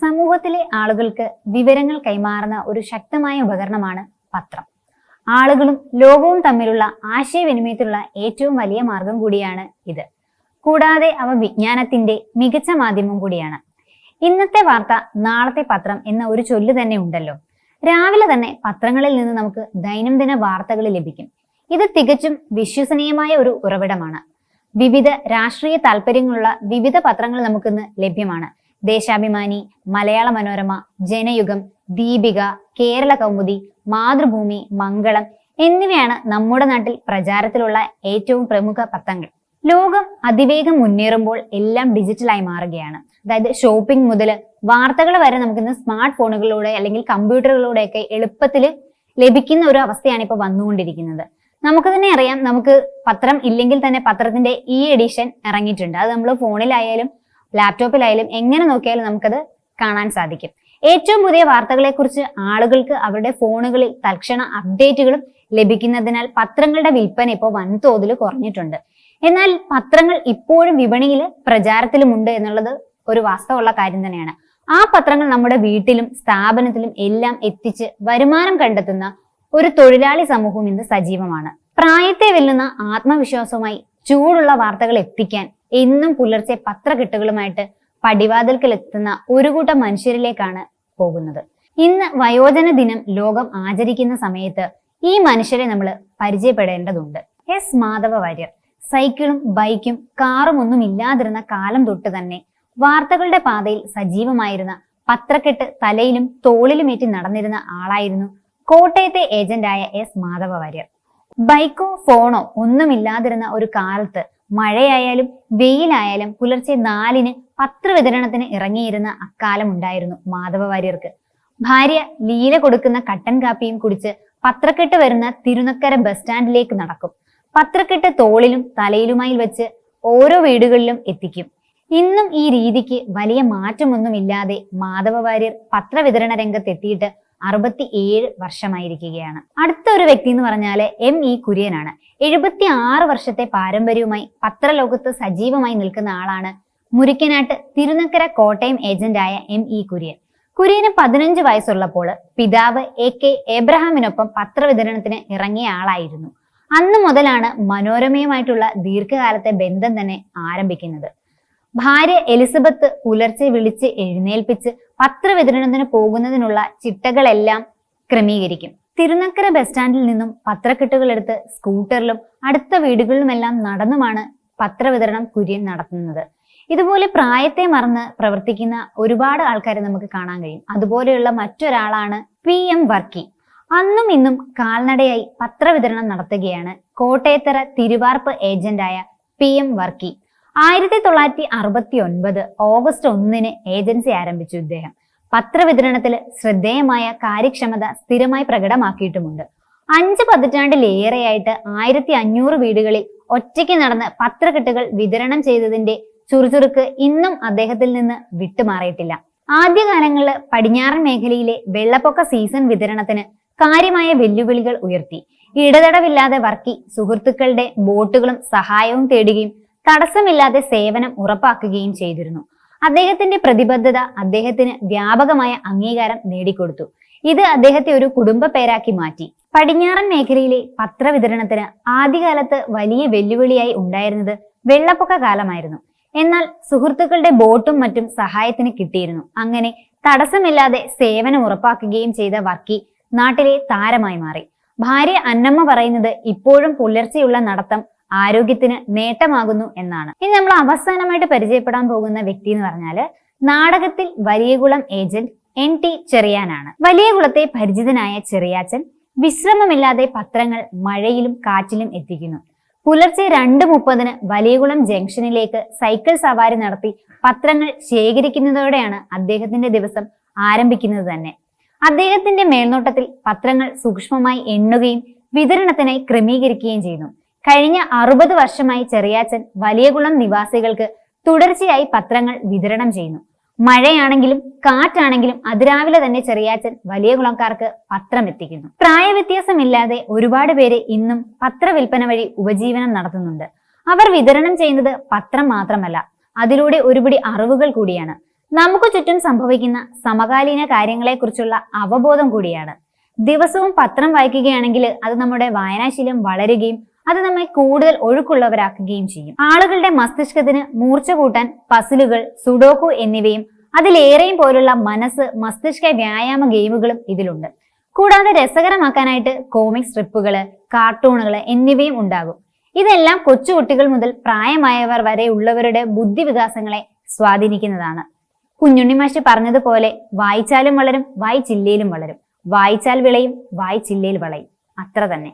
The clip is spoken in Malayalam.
സമൂഹത്തിലെ ആളുകൾക്ക് വിവരങ്ങൾ കൈമാറുന്ന ഒരു ശക്തമായ ഉപകരണമാണ് പത്രം. ആളുകളും ലോകവും തമ്മിലുള്ള ആശയവിനിമയത്തിലുള്ള ഏറ്റവും വലിയ മാർഗം കൂടിയാണ് ഇത്. കൂടാതെ അവ വിജ്ഞാനത്തിന്റെ മികച്ച മാധ്യമം കൂടിയാണ്. ഇന്നത്തെ വാർത്ത നാളത്തെ പത്രം എന്ന ഒരു ചൊല്ല് തന്നെ ഉണ്ടല്ലോ. രാവിലെ തന്നെ പത്രങ്ങളിൽ നിന്ന് നമുക്ക് ദൈനംദിന വാർത്തകൾ ലഭിക്കും. ഇത് തികച്ചും വിശ്വസനീയമായ ഒരു ഉറവിടമാണ്. വിവിധ രാഷ്ട്രീയ താല്പര്യങ്ങളുള്ള വിവിധ പത്രങ്ങൾ നമുക്കിന്ന് ലഭ്യമാണ്. ദേശാഭിമാനി മലയാള മനോരമ ജനയുഗം ദീപിക കേരള കൗമുദി മാതൃഭൂമി മംഗളം എന്നിവയാണ് നമ്മുടെ നാട്ടിൽ പ്രചാരത്തിലുള്ള ഏറ്റവും പ്രമുഖ പത്രങ്ങൾ ലോകം അതിവേഗം മുന്നേറുമ്പോൾ എല്ലാം ഡിജിറ്റലായി മാറുകയാണ്. അതായത് ഷോപ്പിംഗ് മുതൽ വാർത്തകൾ വരെ നമുക്കിന്ന് സ്മാർട്ട് ഫോണുകളിലൂടെ അല്ലെങ്കിൽ കമ്പ്യൂട്ടറുകളിലൂടെയൊക്കെ എളുപ്പത്തിൽ ലഭിക്കുന്ന ഒരു അവസ്ഥയാണ് ഇപ്പോൾ വന്നുകൊണ്ടിരിക്കുന്നത്. നമുക്ക് തന്നെ അറിയാം നമുക്ക് പത്രം ഇല്ലെങ്കിൽ തന്നെ പത്രത്തിന്റെ ഈ എഡിഷൻ ഇറങ്ങിയിട്ടുണ്ട്. അത് നമ്മൾ ഫോണിലായാലും ലാപ്ടോപ്പിലായാലും എങ്ങനെ നോക്കിയാലും നമുക്കത് കാണാൻ സാധിക്കും. ഏറ്റവും പുതിയ വാർത്തകളെക്കുറിച്ച് ആളുകൾക്ക് അവരുടെ ഫോണുകളിൽ തൽക്ഷണ അപ്ഡേറ്റുകളും ലഭിക്കുന്നതിനാൽ പത്രങ്ങളുടെ വിൽപ്പന ഇപ്പോൾ വൻതോതിൽ കുറഞ്ഞിട്ടുണ്ട്. എന്നാൽ പത്രങ്ങൾ ഇപ്പോഴും വിപണിയിൽ പ്രചാരത്തിലുമുണ്ട് എന്നുള്ളത് ഒരു വാസ്തവമുള്ള കാര്യം തന്നെയാണ്. ആ പത്രങ്ങൾ നമ്മുടെ വീട്ടിലും സ്ഥാപനത്തിലും എല്ലാം എത്തിച്ച് വരുമാനം കണ്ടെത്തുന്ന ഒരു തൊഴിലാളി സമൂഹം ഇന്ന് സജീവമാണ്. പ്രായത്തെ വെല്ലുന്ന ആത്മവിശ്വാസവുമായി ചൂടുള്ള വാർത്തകൾ എത്തിക്കാൻ എന്നും പുലർച്ചെ പത്രക്കെട്ടുകളുമായിട്ട് പടിവാതിൽക്കൽ എത്തുന്ന ഒരു കൂട്ടം മനുഷ്യരിലേക്കാണ് പോകുന്നത്. ഇന്ന് വയോജന ദിനം ലോകം ആചരിക്കുന്ന സമയത്ത് ഈ മനുഷ്യരെ നമ്മൾ പരിചയപ്പെടേണ്ടതുണ്ട്. എസ് മാധവ വാര്യർ സൈക്കിളും ബൈക്കും കാറും ഒന്നും ഇല്ലാതിരുന്ന കാലം തൊട്ട് തന്നെ വാർത്തകളുടെ പാതയിൽ സജീവമായിരുന്ന പത്രക്കെട്ട് തലയിലും തോളിലുമേറ്റി നടന്നിരുന്ന ആളായിരുന്നു കോട്ടയത്തെ ഏജന്റായ എസ് മാധവ വാര്യർ ബൈക്കോ ഫോണോ ഒന്നുമില്ലാതിരുന്ന ഒരു കാലത്ത് മഴയായാലും വെയിലായാലും പുലർച്ചെ നാലിന് പത്ര വിതരണത്തിന് ഇറങ്ങിയിരുന്ന അക്കാലം ഉണ്ടായിരുന്നു മാധവ വാര്യർക്ക്. ഭാര്യ ലീല കൊടുക്കുന്ന കട്ടൻ കാപ്പിയും കുടിച്ച് പത്രക്കെട്ട് വരുന്ന തിരുനക്കര ബസ് സ്റ്റാൻഡിലേക്ക് നടക്കും. പത്രക്കെട്ട് തോളിലും തലയിലുമായി വെച്ച് ഓരോ വീടുകളിലും എത്തിക്കും. ഇന്നും ഈ രീതിക്ക് വലിയ മാറ്റമൊന്നുമില്ലാതെ മാധവ വാര്യർ പത്രവിതരണ രംഗത്ത് എത്തിയിട്ട് അറുപത്തി ഏഴ് വർഷമായിരിക്കുകയാണ്. അടുത്ത ഒരു വ്യക്തി എന്ന് പറഞ്ഞാൽ എം ഇ കുര്യനാണ്. എഴുപത്തി ആറ് വർഷത്തെ പാരമ്പര്യവുമായി പത്രലോകത്ത് സജീവമായി നിൽക്കുന്ന ആളാണ് മുരിക്കനാട്ട് തിരുനക്കര കോട്ടയം ഏജന്റായ എം ഇ കുര്യൻ. കുര്യന് പതിനഞ്ച് വയസ്സുള്ളപ്പോൾ പിതാവ് എ കെ എബ്രഹാമിനൊപ്പം പത്രവിതരണത്തിന് ഇറങ്ങിയ ആളായിരുന്നു. അന്ന് മുതലാണ് മനോരമയുമായിട്ടുള്ള ദീർഘകാലത്തെ ബന്ധം തന്നെ ആരംഭിക്കുന്നത്. ഭാര്യ എലിസബത്ത് പുലർച്ചെ വിളിച്ച് എഴുന്നേൽപ്പിച്ച് പത്രവിതരണത്തിന് പോകുന്നതിനുള്ള ചിട്ടകളെല്ലാം ക്രമീകരിക്കും. തിരുനക്കര ബസ് സ്റ്റാൻഡിൽ നിന്നും പത്രക്കെട്ടുകൾ എടുത്ത് സ്കൂട്ടറിലും അടുത്ത വീടുകളിലുമെല്ലാം നടന്നുമാണ് പത്രവിതരണം കുര്യൻ നടത്തുന്നത്. ഇതുപോലെ പ്രായത്തെ മറന്ന് പ്രവർത്തിക്കുന്ന ഒരുപാട് ആൾക്കാരെ നമുക്ക് കാണാൻ കഴിയും. അതുപോലെയുള്ള മറ്റൊരാളാണ് പി എം വർക്കി. അന്നും ഇന്നും കാൽനടയായി പത്രവിതരണം നടത്തുകയാണ് കോട്ടയത്തറ തിരുവാർപ്പ് ഏജന്റായ പി എം വർക്കി. ആയിരത്തി തൊള്ളായിരത്തി അറുപത്തി ഒൻപത് ഓഗസ്റ്റ് ഒന്നിന് ഏജൻസി ആരംഭിച്ചു ഇദ്ദേഹം. പത്രവിതരണത്തിൽ ശ്രദ്ധേയമായ കാര്യക്ഷമത സ്ഥിരമായി പ്രകടമാക്കിയിട്ടുമുണ്ട്. അഞ്ച് പതിറ്റാണ്ടിലേറെയായിട്ട് ആയിരത്തി അഞ്ഞൂറ് വീടുകളിൽ ഒറ്റയ്ക്ക് നടന്ന് പത്രക്കെട്ടുകൾ വിതരണം ചെയ്തതിന്റെ ചുറുചുറുക്ക് ഇന്നും അദ്ദേഹത്തിൽ നിന്ന് വിട്ടുമാറിയിട്ടില്ല. ആദ്യകാലങ്ങളിൽ പടിഞ്ഞാറൻ മേഖലയിലെ വെള്ളപ്പൊക്ക സീസൺ വിതരണത്തിന് കാര്യമായ വെല്ലുവിളികൾ ഉയർത്തി. ഇടതടവില്ലാതെ വർക്കി സുഹൃത്തുക്കളുടെ ബോട്ടുകളും സഹായവും തേടുകയും തടസ്സമില്ലാതെ സേവനം ഉറപ്പാക്കുകയും ചെയ്തിരുന്നു. അദ്ദേഹത്തിന്റെ പ്രതിബദ്ധത അദ്ദേഹത്തിന് വ്യാപകമായ അംഗീകാരം നേടിക്കൊടുത്തു. ഇത് അദ്ദേഹത്തെ ഒരു കുടുംബ പേരാക്കി മാറ്റി. പടിഞ്ഞാറൻ മേഖലയിലെ പത്രവിതരണത്തിന് ആദ്യകാലത്ത് വലിയ വെല്ലുവിളിയായി ഉണ്ടായിരുന്നത് വെള്ളപ്പൊക്ക കാലമായിരുന്നു. എന്നാൽ സുഹൃത്തുക്കളുടെ ബോട്ടും മറ്റും സഹായത്തിന് കിട്ടിയിരുന്നു. അങ്ങനെ തടസ്സമില്ലാതെ സേവനം ഉറപ്പാക്കുകയും ചെയ്ത വർക്കി നാട്ടിലെ താരമായി മാറി. ഭാര്യ അന്നമ്മ പറയുന്നത് ഇപ്പോഴും പുലർച്ചെയുള്ള നടത്തം ആരോഗ്യത്തിന് നേട്ടമാകുന്നു എന്നാണ്. ഇനി നമ്മൾ അവസാനമായിട്ട് പരിചയപ്പെടാൻ പോകുന്ന വ്യക്തി എന്ന് പറഞ്ഞാൽ നാടകത്തിൽ വലിയകുളം ഏജന്റ് എൻ ടി ചെറിയാനാണ്. വലിയകുളത്തെ പരിചിതനായ ചെറിയാച്ചൻ വിശ്രമമില്ലാതെ പത്രങ്ങൾ മഴയിലും കാറ്റിലും എത്തിക്കുന്നു. പുലർച്ചെ രണ്ട് മുപ്പതിന് വലിയകുളം ജംഗ്ഷനിലേക്ക് സൈക്കിൾ സവാരി നടത്തി പത്രങ്ങൾ ശേഖരിക്കുന്നതോടെയാണ് അദ്ദേഹത്തിന്റെ ദിവസം ആരംഭിക്കുന്നത് തന്നെ. അദ്ദേഹത്തിന്റെ മേൽനോട്ടത്തിൽ പത്രങ്ങൾ സൂക്ഷ്മമായി എണ്ണുകയും വിതരണത്തിനായി ക്രമീകരിക്കുകയും ചെയ്യുന്നു. കഴിഞ്ഞ അറുപത് വർഷമായി ചെറിയാച്ചൻ വലിയകുളം നിവാസികൾക്ക് തുടർച്ചയായി പത്രങ്ങൾ വിതരണം ചെയ്യുന്നു. മഴയാണെങ്കിലും കാറ്റാണെങ്കിലും അതിരാവിലെ തന്നെ ചെറിയാച്ചൻ വലിയ കുളംകാർക്ക് പത്രം എത്തിക്കുന്നു പ്രായവ്യത്യാസമില്ലാതെ ഒരുപാട് പേര് ഇന്നും പത്രവിൽപ്പന വഴി ഉപജീവനം നടത്തുന്നുണ്ട്. അവർ വിതരണം ചെയ്യുന്നത് പത്രം മാത്രമല്ല അതിലൂടെ ഒരുപിടി അറിവുകൾ കൂടിയാണ്. നമുക്ക് ചുറ്റും സംഭവിക്കുന്ന സമകാലീന കാര്യങ്ങളെക്കുറിച്ചുള്ള അവബോധം കൂടിയാണ്. ദിവസവും പത്രം വായിക്കുകയാണെങ്കിൽ അത് നമ്മുടെ വായനാശീലം വളരുകയും അത് നമ്മെ കൂടുതൽ ഒഴുക്കുള്ളവരാക്കുകയും ചെയ്യും. ആളുകളുടെ മസ്തിഷ്കത്തിന് മൂർച്ച കൂട്ടാൻ പസിലുകൾ സുഡോക്കു എന്നിവയും അതിലേറെയും പോലുള്ള മനസ്സ് മസ്തിഷ്ക വ്യായാമ ഗെയിമുകളും ഇതിലുണ്ട്. കൂടാതെ രസകരമാക്കാനായിട്ട് കോമിക് സ്ട്രിപ്പുകൾ കാർട്ടൂണുകൾ എന്നിവയും ഉണ്ടാകും. ഇതെല്ലാം കൊച്ചുകുട്ടികൾ മുതൽ പ്രായമായവർ വരെ ഉള്ളവരുടെ ബുദ്ധി വികാസങ്ങളെ സ്വാധീനിക്കുന്നതാണ്. കുഞ്ഞുണ്ണി മാഷ് പറഞ്ഞതുപോലെ വായിച്ചാലും വളരും വായിച്ചില്ലേലും വളരും. വായിച്ചാൽ വിളയും വായിച്ചില്ലേൽ വളയും. അത്ര തന്നെ.